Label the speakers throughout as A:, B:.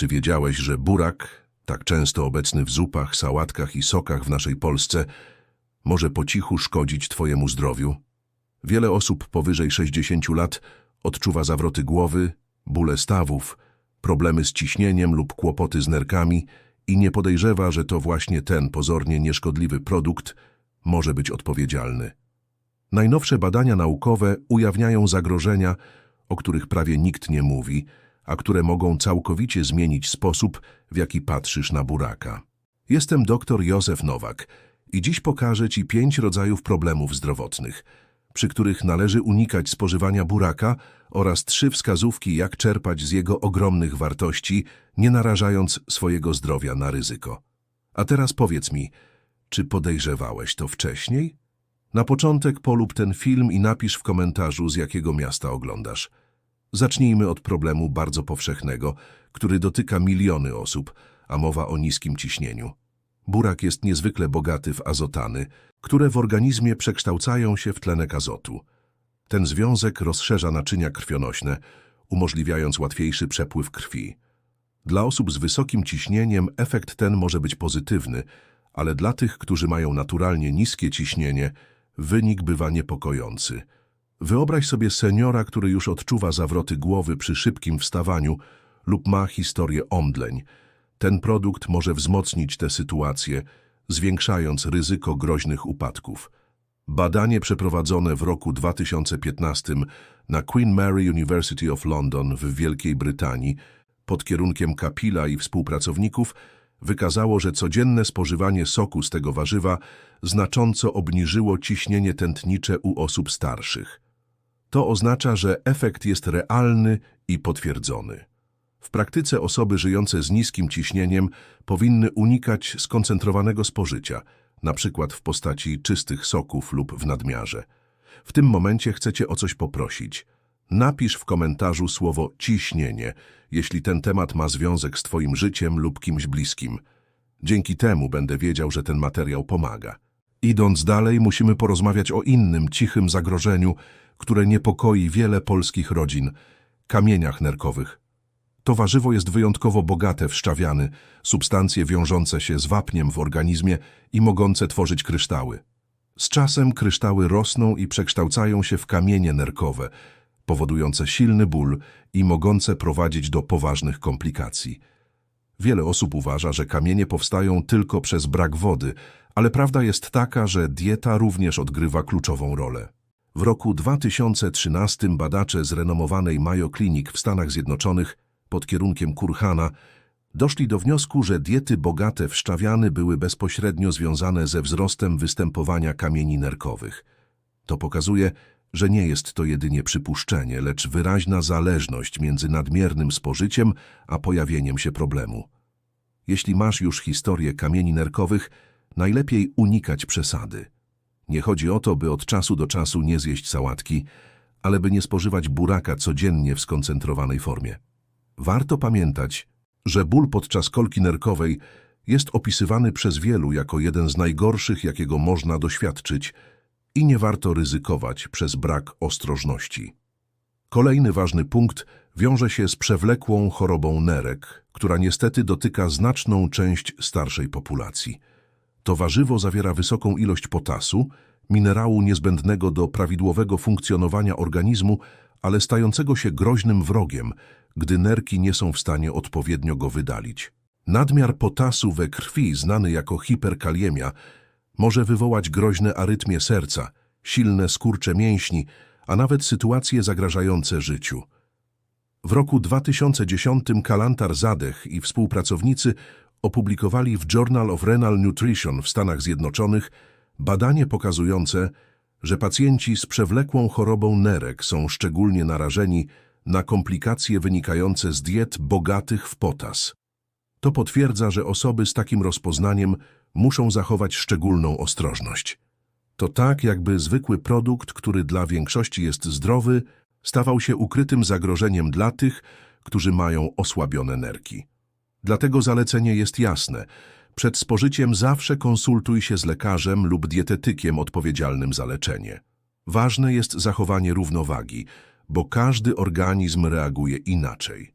A: Czy wiedziałeś, że burak, tak często obecny w zupach, sałatkach i sokach w naszej Polsce, może po cichu szkodzić Twojemu zdrowiu? Wiele osób powyżej 60 lat odczuwa zawroty głowy, bóle stawów, problemy z ciśnieniem lub kłopoty z nerkami i nie podejrzewa, że to właśnie ten pozornie nieszkodliwy produkt może być odpowiedzialny. Najnowsze badania naukowe ujawniają zagrożenia, o których prawie nikt nie mówi, a które mogą całkowicie zmienić sposób, w jaki patrzysz na buraka. Jestem dr Józef Nowak i dziś pokażę Ci pięć rodzajów problemów zdrowotnych, przy których należy unikać spożywania buraka oraz trzy wskazówki, jak czerpać z jego ogromnych wartości, nie narażając swojego zdrowia na ryzyko. A teraz powiedz mi, czy podejrzewałeś to wcześniej? Na początek polub ten film i napisz w komentarzu, z jakiego miasta oglądasz. Zacznijmy od problemu bardzo powszechnego, który dotyka miliony osób, a mowa o niskim ciśnieniu. Burak jest niezwykle bogaty w azotany, które w organizmie przekształcają się w tlenek azotu. Ten związek rozszerza naczynia krwionośne, umożliwiając łatwiejszy przepływ krwi. Dla osób z wysokim ciśnieniem efekt ten może być pozytywny, ale dla tych, którzy mają naturalnie niskie ciśnienie, wynik bywa niepokojący. Wyobraź sobie seniora, który już odczuwa zawroty głowy przy szybkim wstawaniu lub ma historię omdleń. Ten produkt może wzmocnić tę sytuację, zwiększając ryzyko groźnych upadków. Badanie przeprowadzone w roku 2015 na Queen Mary University of London w Wielkiej Brytanii pod kierunkiem Kapila i współpracowników wykazało, że codzienne spożywanie soku z tego warzywa znacząco obniżyło ciśnienie tętnicze u osób starszych. To oznacza, że efekt jest realny i potwierdzony. W praktyce osoby żyjące z niskim ciśnieniem powinny unikać skoncentrowanego spożycia, przykład w postaci czystych soków lub w nadmiarze. W tym momencie chcecie o coś poprosić. Napisz w komentarzu słowo ciśnienie, jeśli ten temat ma związek z Twoim życiem lub kimś bliskim. Dzięki temu będę wiedział, że ten materiał pomaga. Idąc dalej, musimy porozmawiać o innym, cichym zagrożeniu, które niepokoi wiele polskich rodzin – kamieniach nerkowych. To warzywo jest wyjątkowo bogate w szczawiany, substancje wiążące się z wapniem w organizmie i mogące tworzyć kryształy. Z czasem kryształy rosną i przekształcają się w kamienie nerkowe, powodujące silny ból i mogące prowadzić do poważnych komplikacji. Wiele osób uważa, że kamienie powstają tylko przez brak wody, ale prawda jest taka, że dieta również odgrywa kluczową rolę. W roku 2013 badacze z renomowanej Mayo Clinic w Stanach Zjednoczonych pod kierunkiem Kurhana doszli do wniosku, że diety bogate w szczawiany były bezpośrednio związane ze wzrostem występowania kamieni nerkowych. To pokazuje, że nie jest to jedynie przypuszczenie, lecz wyraźna zależność między nadmiernym spożyciem a pojawieniem się problemu. Jeśli masz już historię kamieni nerkowych, najlepiej unikać przesady. Nie chodzi o to, by od czasu do czasu nie zjeść sałatki, ale by nie spożywać buraka codziennie w skoncentrowanej formie. Warto pamiętać, że ból podczas kolki nerkowej jest opisywany przez wielu jako jeden z najgorszych, jakiego można doświadczyć i nie warto ryzykować przez brak ostrożności. Kolejny ważny punkt wiąże się z przewlekłą chorobą nerek, która niestety dotyka znaczną część starszej populacji. To warzywo zawiera wysoką ilość potasu, minerału niezbędnego do prawidłowego funkcjonowania organizmu, ale stającego się groźnym wrogiem, gdy nerki nie są w stanie odpowiednio go wydalić. Nadmiar potasu we krwi, znany jako hiperkaliemia, może wywołać groźne arytmie serca, silne skurcze mięśni, a nawet sytuacje zagrażające życiu. W roku 2010 Kalantar Zadech i współpracownicy opublikowali w Journal of Renal Nutrition w Stanach Zjednoczonych badanie pokazujące, że pacjenci z przewlekłą chorobą nerek są szczególnie narażeni na komplikacje wynikające z diet bogatych w potas. To potwierdza, że osoby z takim rozpoznaniem muszą zachować szczególną ostrożność. To tak, jakby zwykły produkt, który dla większości jest zdrowy, stawał się ukrytym zagrożeniem dla tych, którzy mają osłabione nerki. Dlatego zalecenie jest jasne. Przed spożyciem zawsze konsultuj się z lekarzem lub dietetykiem odpowiedzialnym za leczenie. Ważne jest zachowanie równowagi, bo każdy organizm reaguje inaczej.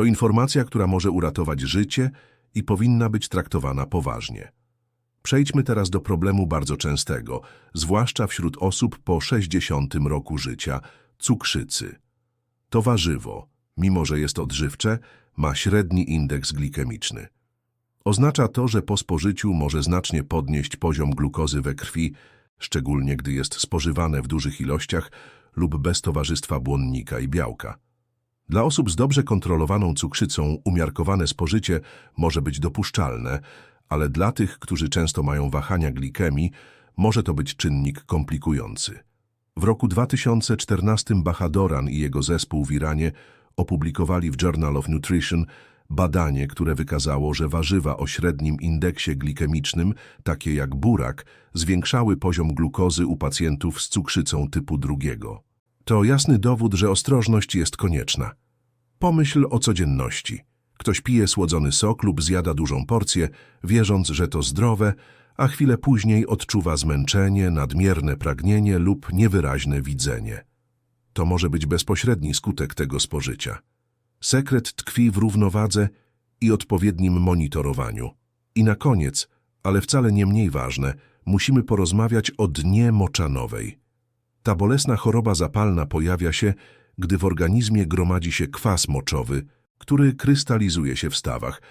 A: To informacja, która może uratować życie i powinna być traktowana poważnie. Przejdźmy teraz do problemu bardzo częstego, zwłaszcza wśród osób po 60 roku życia cukrzycy. To warzywo, mimo że jest odżywcze, ma średni indeks glikemiczny. Oznacza to, że po spożyciu może znacznie podnieść poziom glukozy we krwi, szczególnie gdy jest spożywane w dużych ilościach lub bez towarzystwa błonnika i białka. Dla osób z dobrze kontrolowaną cukrzycą umiarkowane spożycie może być dopuszczalne, ale dla tych, którzy często mają wahania glikemii, może to być czynnik komplikujący. W roku 2014 Bahadoran i jego zespół w Iranie opublikowali w Journal of Nutrition badanie, które wykazało, że warzywa o średnim indeksie glikemicznym, takie jak burak, zwiększały poziom glukozy u pacjentów z cukrzycą typu drugiego. To jasny dowód, że ostrożność jest konieczna. Pomyśl o codzienności. Ktoś pije słodzony sok lub zjada dużą porcję, wierząc, że to zdrowe, a chwilę później odczuwa zmęczenie, nadmierne pragnienie lub niewyraźne widzenie. To może być bezpośredni skutek tego spożycia. Sekret tkwi w równowadze i odpowiednim monitorowaniu. I na koniec, ale wcale nie mniej ważne, musimy porozmawiać o dnie moczanowej. Ta bolesna choroba zapalna pojawia się, gdy w organizmie gromadzi się kwas moczowy, który krystalizuje się w stawach,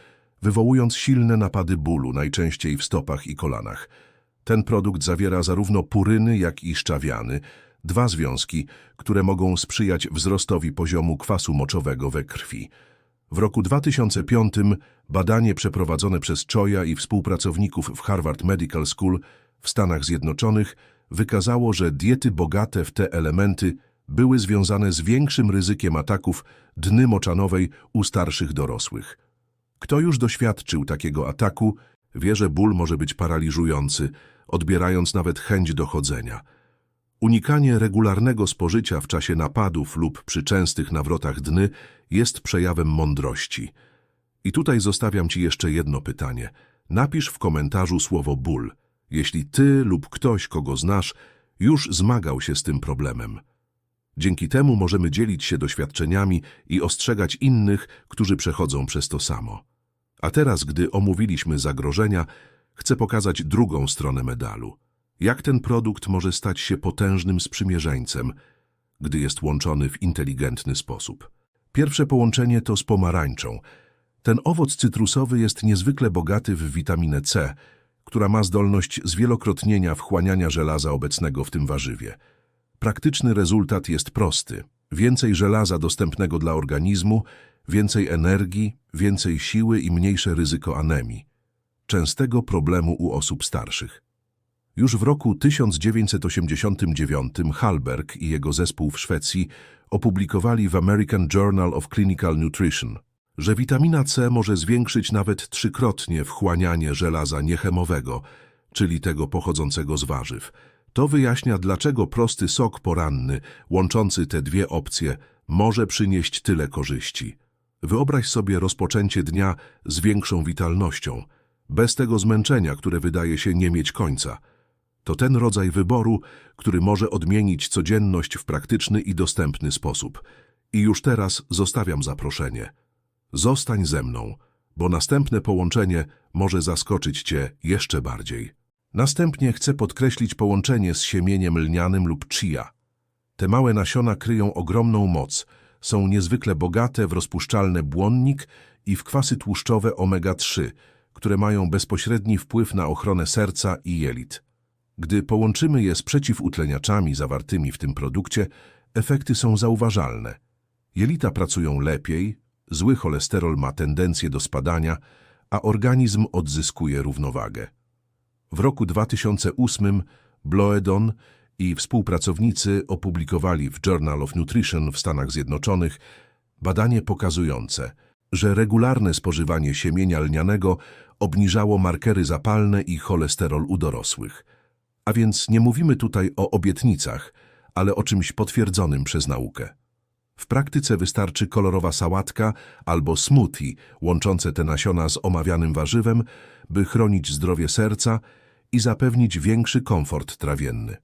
A: wywołując silne napady bólu, najczęściej w stopach i kolanach. Ten produkt zawiera zarówno puryny, jak i szczawiany, dwa związki, które mogą sprzyjać wzrostowi poziomu kwasu moczowego we krwi. W roku 2005 badanie przeprowadzone przez Choya i współpracowników w Harvard Medical School w Stanach Zjednoczonych wykazało, że diety bogate w te elementy były związane z większym ryzykiem ataków dny moczanowej u starszych dorosłych. Kto już doświadczył takiego ataku, wie, że ból może być paraliżujący, odbierając nawet chęć do chodzenia. Unikanie regularnego spożycia w czasie napadów lub przy częstych nawrotach dny jest przejawem mądrości. I tutaj zostawiam Ci jeszcze jedno pytanie. Napisz w komentarzu słowo ból, jeśli Ty lub ktoś, kogo znasz, już zmagał się z tym problemem. Dzięki temu możemy dzielić się doświadczeniami i ostrzegać innych, którzy przechodzą przez to samo. A teraz, gdy omówiliśmy zagrożenia, chcę pokazać drugą stronę medalu. Jak ten produkt może stać się potężnym sprzymierzeńcem, gdy jest łączony w inteligentny sposób. Pierwsze połączenie to z pomarańczą. Ten owoc cytrusowy jest niezwykle bogaty w witaminę C, która ma zdolność zwielokrotnienia wchłaniania żelaza obecnego w tym warzywie. Praktyczny rezultat jest prosty. Więcej żelaza dostępnego dla organizmu, więcej energii, więcej siły i mniejsze ryzyko anemii. Częstego problemu u osób starszych. Już w roku 1989 Hallberg i jego zespół w Szwecji opublikowali w American Journal of Clinical Nutrition, że witamina C może zwiększyć nawet trzykrotnie wchłanianie żelaza niechemowego, czyli tego pochodzącego z warzyw. To wyjaśnia, dlaczego prosty sok poranny, łączący te dwie opcje, może przynieść tyle korzyści. Wyobraź sobie rozpoczęcie dnia z większą witalnością, bez tego zmęczenia, które wydaje się nie mieć końca. To ten rodzaj wyboru, który może odmienić codzienność w praktyczny i dostępny sposób. I już teraz zostawiam zaproszenie. Zostań ze mną, bo następne połączenie może zaskoczyć Cię jeszcze bardziej. Następnie chcę podkreślić połączenie z siemieniem lnianym lub chia. Te małe nasiona kryją ogromną moc, są niezwykle bogate w rozpuszczalny błonnik i w kwasy tłuszczowe omega-3, które mają bezpośredni wpływ na ochronę serca i jelit. Gdy połączymy je z przeciwutleniaczami zawartymi w tym produkcie, efekty są zauważalne. Jelita pracują lepiej, zły cholesterol ma tendencję do spadania, a organizm odzyskuje równowagę. W roku 2008 Bloedon i współpracownicy opublikowali w Journal of Nutrition w Stanach Zjednoczonych badanie pokazujące, że regularne spożywanie siemienia lnianego obniżało markery zapalne i cholesterol u dorosłych. A więc nie mówimy tutaj o obietnicach, ale o czymś potwierdzonym przez naukę. W praktyce wystarczy kolorowa sałatka albo smoothie łączące te nasiona z omawianym warzywem, by chronić zdrowie serca i zapewnić większy komfort trawienny.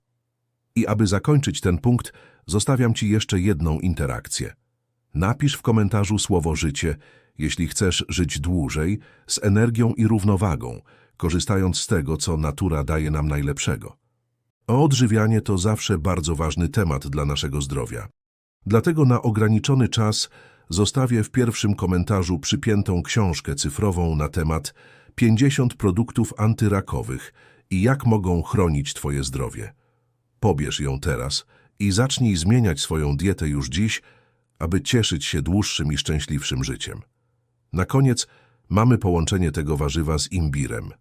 A: I aby zakończyć ten punkt, zostawiam Ci jeszcze jedną interakcję. Napisz w komentarzu słowo życie, jeśli chcesz żyć dłużej, z energią i równowagą, korzystając z tego, co natura daje nam najlepszego. Odżywianie to zawsze bardzo ważny temat dla naszego zdrowia. Dlatego na ograniczony czas zostawię w pierwszym komentarzu przypiętą książkę cyfrową na temat 50 produktów antyrakowych i jak mogą chronić Twoje zdrowie. Pobierz ją teraz i zacznij zmieniać swoją dietę już dziś, aby cieszyć się dłuższym i szczęśliwszym życiem. Na koniec mamy połączenie tego warzywa z imbirem.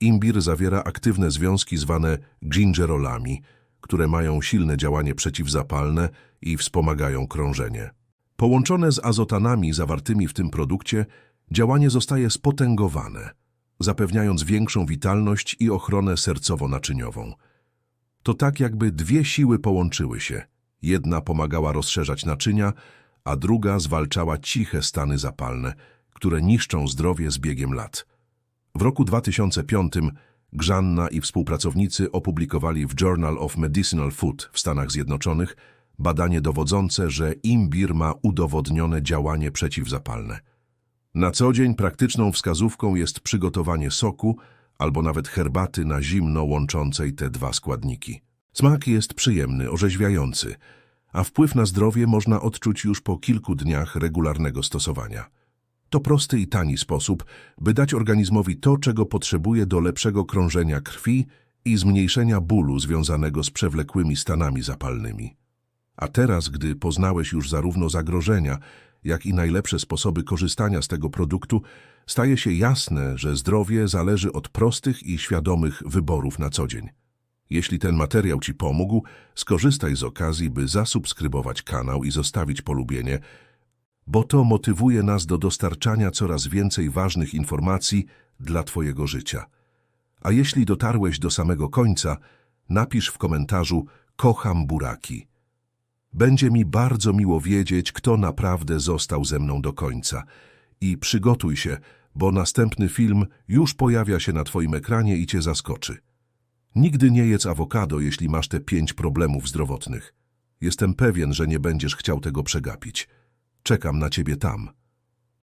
A: Imbir zawiera aktywne związki zwane gingerolami, które mają silne działanie przeciwzapalne i wspomagają krążenie. Połączone z azotanami zawartymi w tym produkcie, działanie zostaje spotęgowane, zapewniając większą witalność i ochronę sercowo-naczyniową. To tak jakby dwie siły połączyły się. Jedna pomagała rozszerzać naczynia, a druga zwalczała ciche stany zapalne, które niszczą zdrowie z biegiem lat. W roku 2005 Grzanna i współpracownicy opublikowali w Journal of Medicinal Food w Stanach Zjednoczonych badanie dowodzące, że imbir ma udowodnione działanie przeciwzapalne. Na co dzień praktyczną wskazówką jest przygotowanie soku albo nawet herbaty na zimno łączącej te dwa składniki. Smak jest przyjemny, orzeźwiający, a wpływ na zdrowie można odczuć już po kilku dniach regularnego stosowania. To prosty i tani sposób, by dać organizmowi to, czego potrzebuje do lepszego krążenia krwi i zmniejszenia bólu związanego z przewlekłymi stanami zapalnymi. A teraz, gdy poznałeś już zarówno zagrożenia, jak i najlepsze sposoby korzystania z tego produktu, staje się jasne, że zdrowie zależy od prostych i świadomych wyborów na co dzień. Jeśli ten materiał Ci pomógł, skorzystaj z okazji, by zasubskrybować kanał i zostawić polubienie, bo to motywuje nas do dostarczania coraz więcej ważnych informacji dla Twojego życia. A jeśli dotarłeś do samego końca, napisz w komentarzu Kocham buraki. Będzie mi bardzo miło wiedzieć, kto naprawdę został ze mną do końca. I przygotuj się, bo następny film już pojawia się na Twoim ekranie i Cię zaskoczy. Nigdy nie jedz awokado, jeśli masz te pięć problemów zdrowotnych. Jestem pewien, że nie będziesz chciał tego przegapić. Czekam na Ciebie tam.